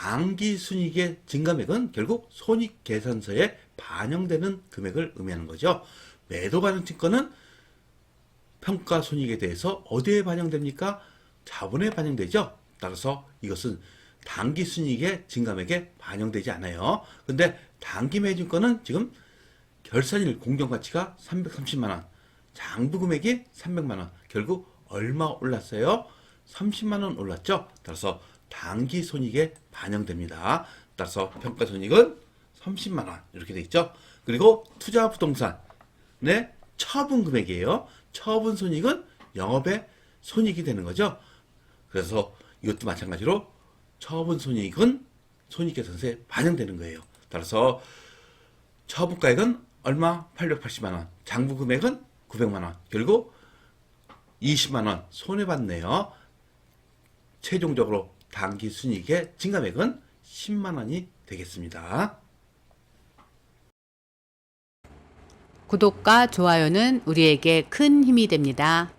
당기 순이익의 증감액은 결국 손익 계산서에 반영되는 금액을 의미하는 거죠. 매도 가능 증권은 평가 손익에 대해서 어디에 반영됩니까? 자본에 반영되죠. 따라서 이것은 단기 순이익의 증감액에 반영되지 않아요. 근데 단기 매진권은 지금 결산일 공정가치가 330만 원, 장부 금액이 300만 원. 결국 얼마 올랐어요? 30만 원 올랐죠. 따라서 단기 손익에 반영됩니다. 따라서 평가 손익은 30만 원 이렇게 돼 있죠. 그리고 투자 부동산의 처분 금액이에요. 처분 손익은 영업의 손익이 되는 거죠. 그래서 이것도 마찬가지로 처분 손익은 손익계산서에 반영되는 거예요. 따라서 처분가액은 얼마? 880만 원. 장부 금액은 900만 원. 결국 20만 원 손해 봤네요. 최종적으로 단기 순이익의 증감액은 10만 원이 되겠습니다. 구독과 좋아요는 우리에게 큰 힘이 됩니다.